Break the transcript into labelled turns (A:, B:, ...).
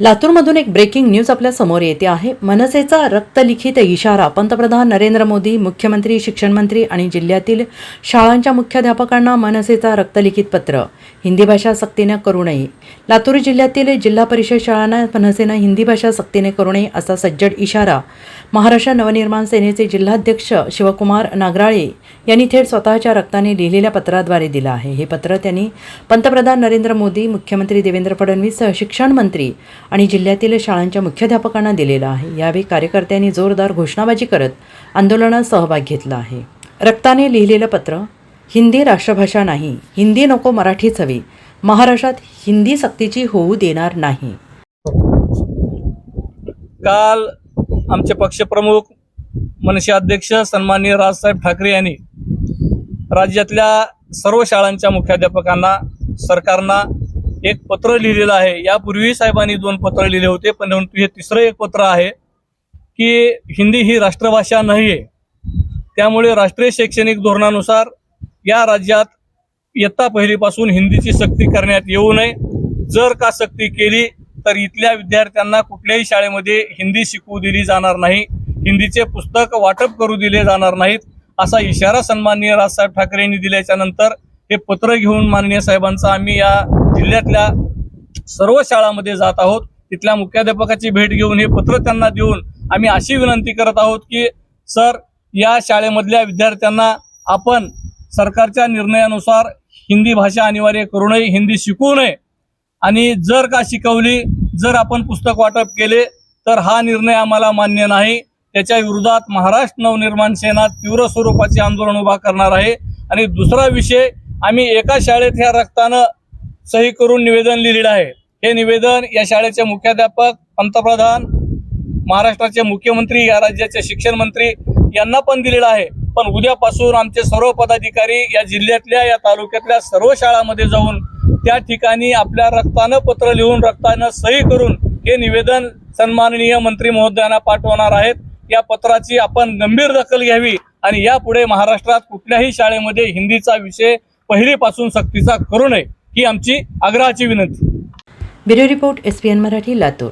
A: लातूरमधून एक breaking news आपल्यासमोर येते आहे. मनसेचा रक्तलिखित इशारा पंतप्रधान नरेंद्र मोदी मुख्यमंत्री शिक्षणमंत्री आणि जिल्ह्यातील शाळांच्या मुख्याध्यापकांना मनसेचा रक्तलिखित पत्र. हिंदी भाषा सक्तीने करू नये. लातूर जिल्ह्यातील जिल्हा परिषद शाळांना मनसेनं हिंदी भाषा सक्तीने करू नये असा सज्जड इशारा. महाराष्ट्र नवनिर्माण सेनेचे जिल्हाध्यक्ष शिवकुमार नागराळे यांनी थेट स्वतःच्या रक्ताने लिहिलेल्या पत्राद्वारे दिलं आहे. हे पत्र त्यांनी पंतप्रधान नरेंद्र मोदी मुख्यमंत्री देवेंद्र फडणवीस शिक्षण मंत्री आणि जिल्ह्यातील शाळांच्या मुख्याध्यापकांना दिलेलं आहे. यावेळी कार्यकर्त्यांनी जोरदार घोषणाबाजी करत आंदोलनात सहभाग घेतला आहे. रक्ताने लिहिलेलं पत्र हिंदी राष्ट्रभाषा नाही हिंदी नको मराठीच हवी महाराष्ट्रात हिंदी सक्तीची होऊ देणार नाही.
B: काल आमचे पक्षप्रमुख मनसे अध्यक्ष सन्माननीय राजसाहेब ठाकरे यांनी राज्यातल्या सर्व शाळांच्या मुख्याध्यापकांना सरकारना एक पत्र लिहिलेलं आहे. यापूर्वी साहेबांनी दोन पत्र लिहिले होते पण हे तिसरं एक पत्र आहे की हिंदी ही राष्ट्रभाषा नाही आहे त्यामुळे राष्ट्रीय शैक्षणिक धोरणानुसार या राज्यात इयत्ता पहिलीपासून हिंदीची सक्ती करण्यात येऊ नये. जर का सक्ती केली तर इथल्या विद्यार्थ्यांना कुठल्याही शाळेमध्ये हिंदी शिकवू दिली जाणार नाही. हिंदीचे पुस्तक वाटप करू दिले जाणार नाहीत असा इशारा सन्माननीय राजसाहेब ठाकरे यांनी दिल्याच्या नंतर हे पत्र घेऊन माननीय साहेबांचा आम्ही या जिल्ह्यातल्या सर्व शाळांमध्ये जात आहोत. तिथल्या मुख्याध्यापकाची भेट घेऊन हे पत्र त्यांना देऊन आम्ही अशी विनंती करत आहोत की सर या शाळेमधल्या विद्यार्थ्यांना आपण सरकारच्या निर्णयानुसार हिंदी भाषा अनिवार्य करू नये हिंदी शिकवू नये. आणि जर का शिकवली जर आपण पुस्तक वाटप केले तर हा निर्णय आम्हाला मान्य नाही. त्याच्या विरोधात महाराष्ट्र नवनिर्माण सेना तीव्र स्वरूपाचे आंदोलन उभा करणार आहे. आणि दुसरा विषय आम्ही एका शाळेत ह्या रक्तानं सही करून निवेदन लिहिलेलं आहे. हे निवेदन या शाळेचे मुख्याध्यापक पंतप्रधान महाराष्ट्राचे मुख्यमंत्री या राज्याचे शिक्षण मंत्री यांना पण दिलेलं आहे. पण उद्यापासून आमचे सर्व पदाधिकारी या जिल्ह्यातल्या या तालुक्यातल्या सर्व शाळांमध्ये जाऊन त्या ठिकाणी आपल्या रक्तानं पत्र लिहून रक्तानं सही करून हे निवेदन सन्माननीय मंत्री महोदयांना पाठवणार आहेत. या पत्राची आपण गंभीर दखल घ्यावी आणि यापुढे महाराष्ट्रात कुठल्याही शाळेमध्ये हिंदीचा विषय पहिलीपासून सक्तीचा करू नये ही आमची आग्रहाची विनंती.
A: Bureau report S P N Marathi Latur.